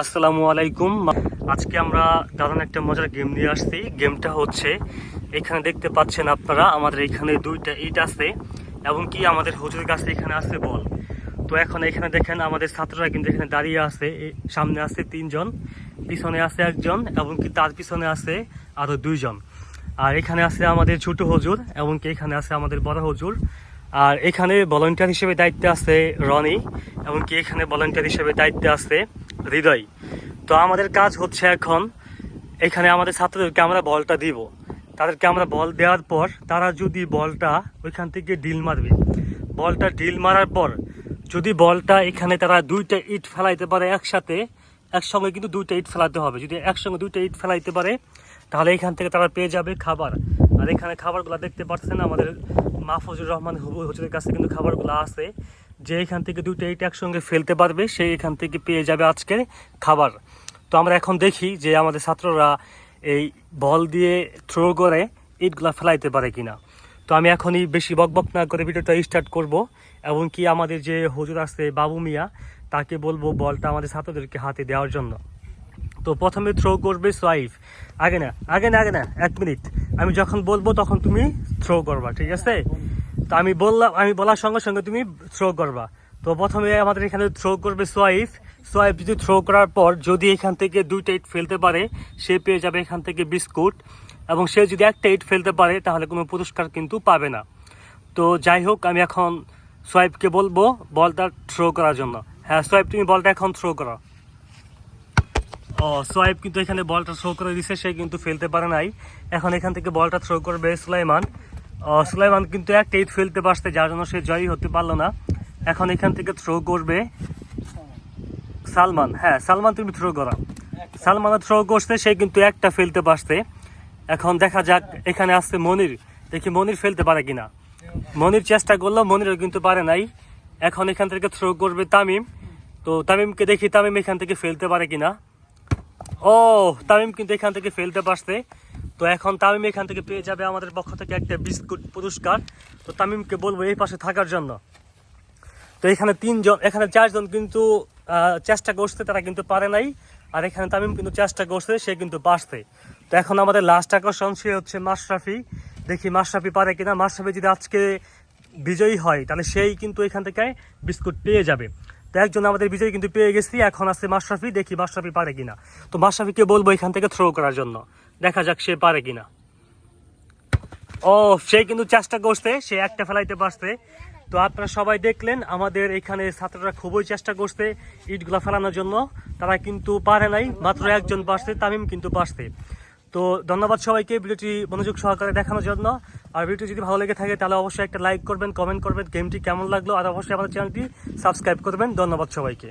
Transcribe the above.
আসসালামু আলাইকুম। আজকে আমরা দারুণ একটা মজার গেম নিয়ে আসছি। গেমটা হচ্ছে, এখানে দেখতে পাচ্ছেন আপনারা, আমাদের এখানে দুইটা ইট আছে এবং কি আমাদের হুজুর কাছে এখানে আছে বল। তো এখন এখানে দেখেন, আমাদের ছাত্ররা কিন্তু এখানে দাঁড়িয়ে আছে সামনে আছে তিনজন, পিছনে আছে একজন এবং কি তার পিছনে আছে আরও দুইজন। আর এখানে আছে আমাদের ছোট হুজুর এবং কি এখানে আছে আমাদের বড় হুজুর। আর এখানে ভলেন্টিয়ার হিসেবে দায়িত্বে আছে রনি এবং কি এখানে ভলেন্টিয়ার হিসেবে দায়িত্বে আছে হৃদয়। তো আমাদের কাজ হচ্ছে এখন এখানে আমাদের ছাত্রদেরকে আমরা বলটা দিব। তাদেরকে আমরা বল দেওয়ার পর তারা যদি বলটা ওইখান থেকে ডিল মারবে। বলটা ডিল মারার পর যদি বলটা এখানে তারা দুইটা ইট ফেলাইতে পারে একসাথে, একসঙ্গে কিন্তু দুইটা ইট ফেলাতে হবে। যদি একসঙ্গে দুইটা ইট ফেলাইতে পারে, তাহলে এখান থেকে তারা পেয়ে যাবে খাবার। আর এখানে খাবারগুলো দেখতে পাচ্ছেন আমাদের মাহফুজুর রহমান হুজুরের কাছে কিন্তু খাবারগুলো আছে। যে এখান থেকে দুইটা ইট একসঙ্গে ফেলতে পারবে, সে এখান থেকে পেয়ে যাবে আজকে খাবার। তো আমরা এখন দেখি যে আমাদের ছাত্ররা এই বল দিয়ে থ্রো করে ইটগুলা ফেলাইতে পারে কিনা। তো আমি এখনই বেশি বকবক না করে ভিডিওটা স্টার্ট করব, এবং কি আমাদের যে হুজুর আছে বাবু মিয়া, তাকে বলব বলটা আমাদের ছাত্রদেরকে হাতে দেওয়ার জন্য। তো প্রথমে থ্রো করবে সোয়াইফ। আগে না আগে না আগে না, এক মিনিট। আমি যখন বলব তখন তুমি থ্রো করবা, ঠিক আছে? তো আমি বললাম, আমি বলার সঙ্গে সঙ্গে তুমি থ্রো করবা। তো প্রথমে আমাদের এখানে থ্রো করবে সোয়াইফ। সোয়াইফ যদি থ্রো করার পর যদি এখান থেকে দুইটা ইট ফেলতে পারে, সে পেয়ে যাবে এখান থেকে বিস্কুট। এবং সে যদি একটা ইট ফেলতে পারে, তাহলে কোনো পুরস্কার কিন্তু পাবে না। তো যাই হোক, আমি এখন সোয়াইফকে বলব বলটা থ্রো করার জন্য। হ্যাঁ সোয়াইফ, তুমি বলটা এখন থ্রো করো। ও সোয়াইপ কিন্তু এখানে বলটা থ্রো করে দিছে, সে কিন্তু ফেলতে পারে নাই। এখন এখান থেকে বলটা থ্রো করবে সুলাইমান। সুলাইমান কিন্তু একটা ইট ফেলতে পারছে যার জন্য সে জয়ী হতে পারল না। এখন এখান থেকে থ্রো করবে সালমান। হ্যাঁ সালমান, তুমি থ্রো করো। সালমান থ্রো করছে, সে কিন্তু একটা ফেলতে পারছে এখন দেখা যাক, এখানে আসছে মনির। দেখি মনির ফেলতে পারে কিনা। মনির চেষ্টা করল, মনিরও কিন্তু পারে নাই। এখন এখান থেকে থ্রো করবে তামিম। তো তামিমকে দেখি, তামিম এখান থেকে ফেলতে পারে কিনা। ও, তামিম কিন্তু এখান থেকে ফেলতে পারছে তো এখন তামিম এখান থেকে পেয়ে যাবে আমাদের পক্ষ থেকে একটা বিস্কুট পুরস্কার। তো তামিমকে বলব এই পাশে থাকার জন্য। তো এখানে তিনজন, এখানে চারজন কিন্তু চেষ্টা করছে, তারা কিন্তু পারে নাই। আর এখানে তামিম কিন্তু চেষ্টা করছে, সে কিন্তু পারছে তো এখন আমাদের লাস্ট আকর্ষণ, সে হচ্ছে মাশরাফি। দেখি মাশরাফি পারে কিনা। মাশরাফি যদি আজকে বিজয়ী হয়, তাহলে সেই কিন্তু এখান থেকে বিস্কুট পেয়ে যাবে। তো একজন আমাদের বিজয়ী কিন্তু পেয়ে গেছি, এখন আছে মাশরাফি দেখি মাশরাফি পারে কিনা। তো মাশরাফিকে বলব এখান থেকে থ্রো করার জন্য। দেখা যাক সে পারে কিনা। ও, সে কিন্তু চেষ্টা করছে, সে একটা ফেলাইতে পারছে। তো আপনারা সবাই দেখলেন, আমাদের এখানে ছাত্ররা খুবই চেষ্টা করছে ইটগুলা ফেলানোর জন্য। তারা কিন্তু পারে নাই, মাত্র একজন পারছে, তামিম কিন্তু পারছে। তো ধন্যবাদ সবাইকে ভিডিওটি মনোযোগ সহকারে দেখানোর জন্য। আর ভিডিওটি যদি ভালো লেগে থাকে, তাহলে অবশ্যই একটা লাইক করবেন কমেন্ট করবেন গেমটি কেমন লাগল, আর অবশ্যই আমাদের চ্যানেলটি সাবস্ক্রাইব করবেন। ধন্যবাদ সবাইকে।